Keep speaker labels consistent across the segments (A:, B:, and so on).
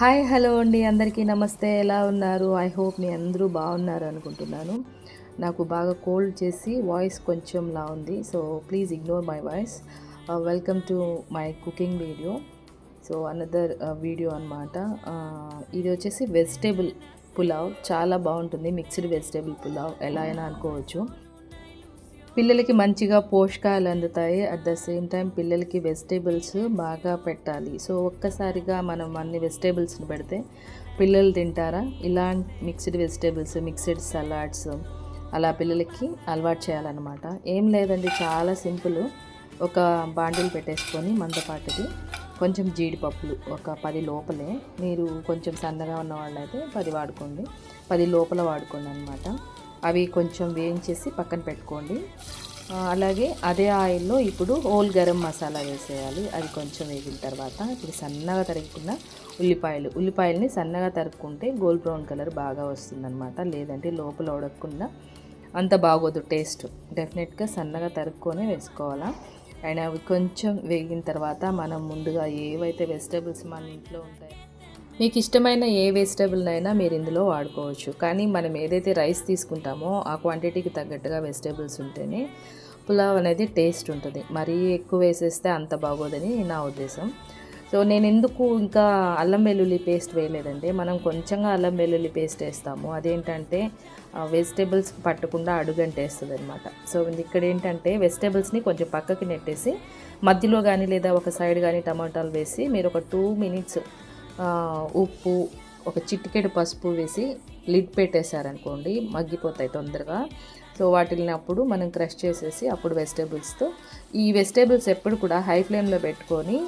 A: Hi hello అండి. అందరికీ నమస్తే. ఎలా ఉన్నారు? ఐ హోప్ మీ అందరూ బాగున్నారు అనుకుంటున్నాను. నాకు బాగా కోల్డ్ చేసి వాయిస్ కొంచెంలా ఉంది. So please ignore my voice. Uh, welcome to my cooking video. So another uh, video అనమాట uh, ఇది వచ్చేసి వెజిటేబుల్ పులావ్. చాలా బాగుంటుంది. Mixed vegetable pulao. ఎలా అయినా అనుకోవచ్చు. పిల్లలకి మంచిగా పోషకాలు అందుతాయి. అట్ ద సేమ్ టైం పిల్లలకి వెజిటేబుల్స్ బాగా పెట్టాలి. సో ఒక్కసారిగా మనం అన్ని వెజిటేబుల్స్ని పెడితే పిల్లలు తింటారా? ఇలా మిక్స్డ్ వెజిటేబుల్స్ మిక్స్డ్ సలాడ్స్ అలా పిల్లలకి అలవాటు చేయాలన్నమాట. ఏం లేదండి చాలా సింపుల్. ఒక బాండిల్ పెట్టేసుకొని మందపాటిది కొంచెం జీడిపప్పులు ఒక పది లోపలే. మీరు కొంచెం సన్నగా ఉన్న వాళ్ళైతే పది వాడుకోండి. పది లోపల వాడుకోండి అనమాట అవి కొంచెం వేయించేసి పక్కన పెట్టుకోండి. అలాగే అదే ఆయిల్లో ఇప్పుడు హోల్ గరం మసాలా వేసేయాలి. అది కొంచెం వేగిన తర్వాత ఇప్పుడు సన్నగా తరుగుకున్న ఉల్లిపాయలు. ఉల్లిపాయలని సన్నగా తరుక్కుంటే గోల్డ్ బ్రౌన్ కలర్ బాగా వస్తుందన్నమాట. లేదంటే లోపల ఉడకకుండా అంత బాగోదు టేస్ట్. డెఫినెట్గా సన్నగా తరుక్కొని వేసుకోవాలా. అండ్ అవి కొంచెం వేగిన తర్వాత మనం ముందుగా ఏవైతే వెజిటేబుల్స్ మన ఇంట్లో ఉంటాయో మీకు ఇష్టమైన ఏ వెజిటేబుల్నైనా మీరు ఇందులో వాడుకోవచ్చు. కానీ మనం ఏదైతే రైస్ తీసుకుంటామో ఆ క్వాంటిటీకి తగ్గట్టుగా వెజిటేబుల్స్ ఉంటేనే పులావ్ అనేది టేస్ట్ ఉంటుంది. మరీ ఎక్కువ వేసేస్తే అంత బాగోదని నా ఉద్దేశం. సో నేను ఎందుకు ఇంకా అల్లం వెల్లుల్లి పేస్ట్ వేయలేదంటే మనం కొంచెంగా అల్లం వెల్లుల్లి పేస్ట్ వేస్తాము. అదేంటంటే వెజిటేబుల్స్ పట్టకుండా అడుగంటేస్తుంది అనమాట సో ఇక్కడ ఏంటంటే వెజిటేబుల్స్ని కొంచెం పక్కకి నెట్టేసి మధ్యలో కానీ లేదా ఒక సైడ్ కానీ టమాటాలు వేసి మీరు ఒక టూ మినిట్స్ ఉప్పు ఒక చిటికెడు పసుపు వేసి లిడ్ పెట్టేశారనుకోండి మగ్గిపోతాయి తొందరగా. సో వాటిని అప్పుడు మనం క్రష్ చేసేసి అప్పుడు వెజిటేబుల్స్తో ఈ వెజిటేబుల్స్ ఎప్పుడు కూడా హై ఫ్లేమ్లో పెట్టుకొని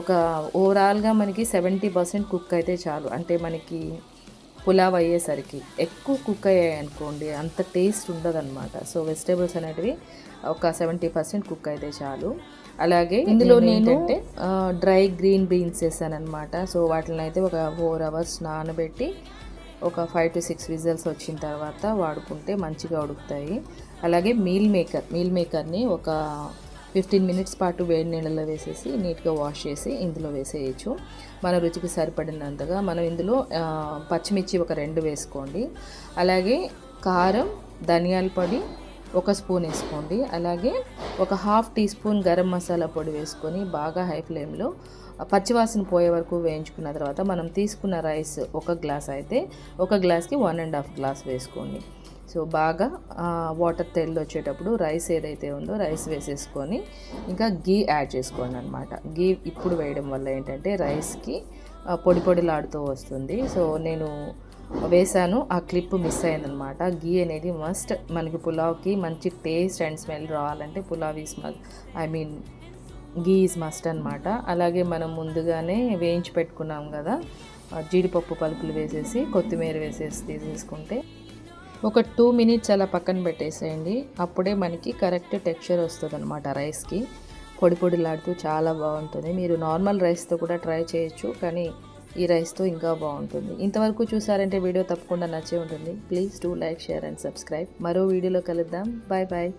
A: ఒక ఓవరాల్గా మనకి సెవెంటీ పర్సెంట్ కుక్ అయితే చాలు. అంటే మనకి పులావ్ అయ్యేసరికి ఎక్కువ కుక్ అయ్యాయి అనుకోండి అంత టేస్ట్ ఉండదన్నమాట. సో వెజిటేబుల్స్ అనేటివి ఒక సెవెంటీ పర్సెంట్ కుక్ అయితే చాలు. అలాగే ఇందులో నేను డ్రై గ్రీన్ బీన్స్ వేసాను అనమాట సో వాటిని అయితే ఒక ఫోర్ అవర్స్ నానబెట్టి ఒక ఫైవ్ టు సిక్స్ విజల్స్ వచ్చిన తర్వాత వాడుకుంటే మంచిగా ఉడుకుతాయి. అలాగే మీల్ మేకర్ మీల్ మేకర్ని ఒక ఫిఫ్టీన్ మినిట్స్ పాటు వేడి నీళ్ళలో వేసేసి నీట్గా వాష్ చేసి ఇందులో వేసేయచ్చు. మన రుచికి సరిపడినంతగా మనం ఇందులో పచ్చిమిర్చి ఒక రెండు వేసుకోండి. అలాగే కారం ధనియాల పొడి ఒక స్పూన్ వేసుకోండి. అలాగే ఒక half teaspoon garam masala పొడి వేసుకొని బాగా హై ఫ్లేమ్లో పచ్చివాసన పోయే వరకు వేయించుకున్న తర్వాత మనం తీసుకున్న రైస్ ఒక గ్లాస్ అయితే ఒక గ్లాస్కి వన్ అండ్ హాఫ్ గ్లాస్ వేసుకోండి. సో బాగా వాటర్ తెల్లు వచ్చేటప్పుడు రైస్ ఏదైతే ఉందో రైస్ వేసేసుకొని ఇంకా గీ యాడ్ చేసుకోండి అనమాట గీ ఇప్పుడు వేయడం వల్ల ఏంటంటే రైస్కి పొడి పొడిలాడుతూ వస్తుంది. సో నేను వేసాను ఆ క్లిప్ మిస్ అయిందనమాట గీ అనేది మస్ట్ మనకి పులావ్కి మంచి టేస్ట్ అండ్ స్మెల్ రావాలంటే pulao is I mean ghee is must అనమాట అలాగే మనం ముందుగానే వేయించి పెట్టుకున్నాం కదా జీడిపప్పు పలుకులు వేసేసి కొత్తిమీర వేసేసి తీసేసుకుంటే ఒక టూ మినిట్స్ అలా పక్కన పెట్టేసేయండి. అప్పుడే మనకి కరెక్ట్ టెక్స్చర్ వస్తుంది అనమాట రైస్కి. పొడి పొడిలాడుతూ చాలా బాగుంటుంది. మీరు నార్మల్ రైస్తో కూడా ట్రై చేయొచ్చు కానీ ఈ రైస్తో ఇంకా బాగుంటుంది. ఇంతవరకు చూసారంటే వీడియో తప్పకుండా నచ్చే ఉంటుంది. Please do like share and subscribe మరో వీడియోలో కలుద్దాం. Bye bye